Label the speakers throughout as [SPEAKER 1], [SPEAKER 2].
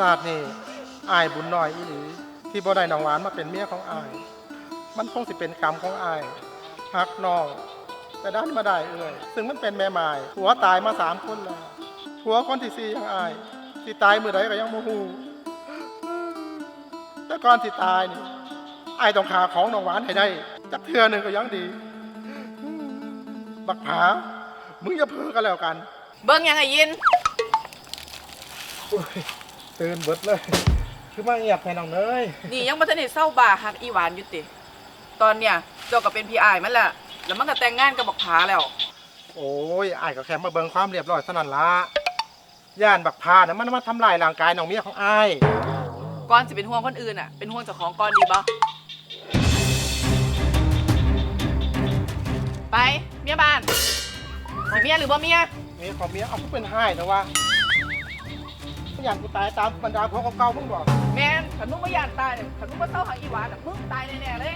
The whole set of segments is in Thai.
[SPEAKER 1] ศาสตร์นี่อายบุญน้อยอีหลีที่บ่ได้น้องหวานมาเป็นเมียของอาย มันคงสิเป็นกรรมของอายฮักน้องแต่ด้านมาได้เอ่ยซึ่งมันเป็นแม่ไม้ผัวตายมาสามคนแล้วผัวคนที่สี่ยังอายที่ตายมือใดก็ยังโมหูแต่ก่อนที่ตายนี่อายต้องขาของน้องหวานให้ได้จักเทือหนึ่งก็ยังดี บักผามึงอย่าเพ้อกันแล้วกัน
[SPEAKER 2] เบิ่งยังไงยิน
[SPEAKER 1] โอ้ย ตื่นเบิดเลย คือมาเงียบแค่น้องเนย
[SPEAKER 2] นี่ยังบ่ทันได้เศร้าบ่าฮักอีหวานอยู่ติ ตอนเนี้ยเจ้าก็เป็นพี่อายมันแหละแล้วมันก็แต่งงานกับบักผาแล้ว
[SPEAKER 1] โอ้ยอายก็แค่มาเบิ่งความเรียบร้อยเท่านั้นละย่านบักพานะมันมาทำลายร่างกายน้องเมียของอาย
[SPEAKER 2] ก่อนสิเป็นห่วงคนอื่นอะ เป็นห่วงเจ้าของก่อนดีบ่ไปเมียบ้านสิเมียหรือบ่เมีย
[SPEAKER 1] เมียของเมียเอาผู้เป็นให้แต่ว่า อย่างกูตายตามบรรดาพวกเก่าๆมึงบอก
[SPEAKER 2] แมนขันมึงบ่ยากตายเนี่ยขันมึงบ่เศร้าหาอีหวานอะมึงตายแน่ๆเลย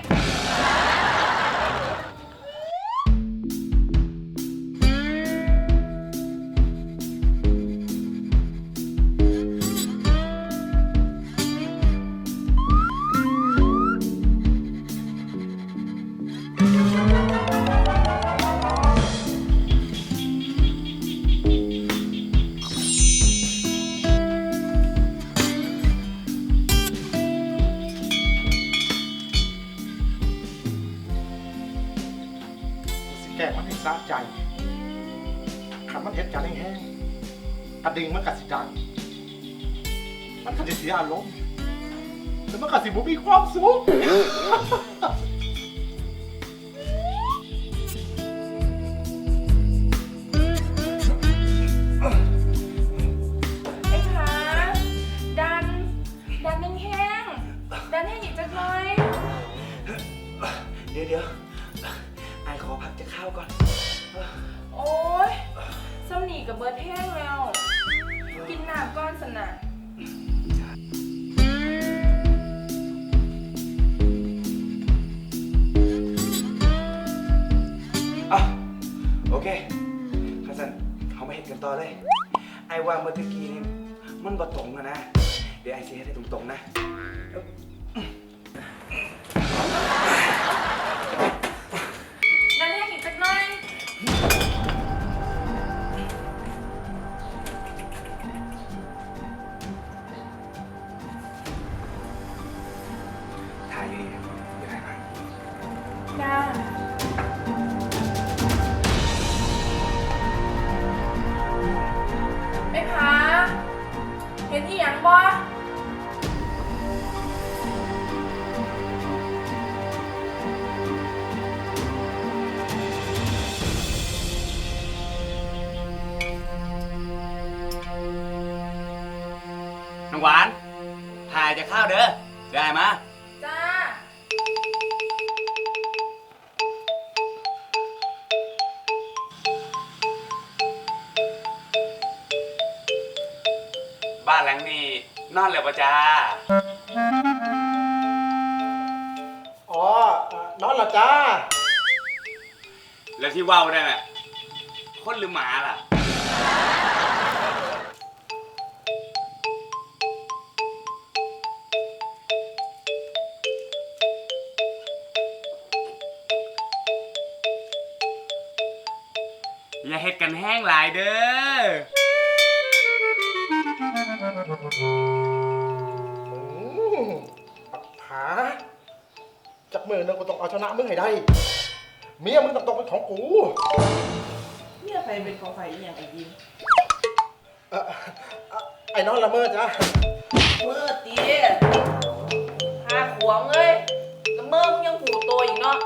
[SPEAKER 1] กูสิแก้มันให้สะใจขันมันเห็ดกันแห้งๆกระดิ่งมันกัดสิดังมันกัดสิเสียอารมณ์แล้วมันกัดสิบุมีความสุข
[SPEAKER 3] ไอ้ขาดัน ดันแห้งๆดันให้อีกจักหน่อย
[SPEAKER 4] เดี๋ยวเดี๋ยวไบ
[SPEAKER 3] เบิร์ดแห้งแล้ว กินน้ำก้อนสนะ
[SPEAKER 4] อะโอเคข้าสันเขาไม่เห็นกันต่อเลย ไอ้ว่าเมื่อตะกี้นี่มันบ่ตรงอะนะ เดี๋ยวไอ้สิให้ได้ตรงๆนะายดีๆเดี๋ยวถ่ายมา
[SPEAKER 3] จ้าไอ้ขาเห็นอีหยังบ่
[SPEAKER 5] น้องหวานถ่ายจะข้าวเด้อได้มา นอนแล้วปะจ้า
[SPEAKER 1] อ๋อเอ่อนอนละจ้า
[SPEAKER 5] แล้วที่ว่าวได้ไหมคนหรือหมาล่ะ อย่าเฮ็ดกันแห้งหลายเด้อ
[SPEAKER 1] ปักผาจากมือนึงกูต้องเอาชนะมึงให้ได้ เมียมึงต้องตกเป็นของกู
[SPEAKER 2] เนี่ยใครเป็นของใครอีหยังไอ้ยิน
[SPEAKER 1] เอ่อเอ่อไอ้น้องละเมอจ้า
[SPEAKER 2] เมื่อตีหาขวงเลยแล้วเมื่อมึงยังหูโตอีกเนาะ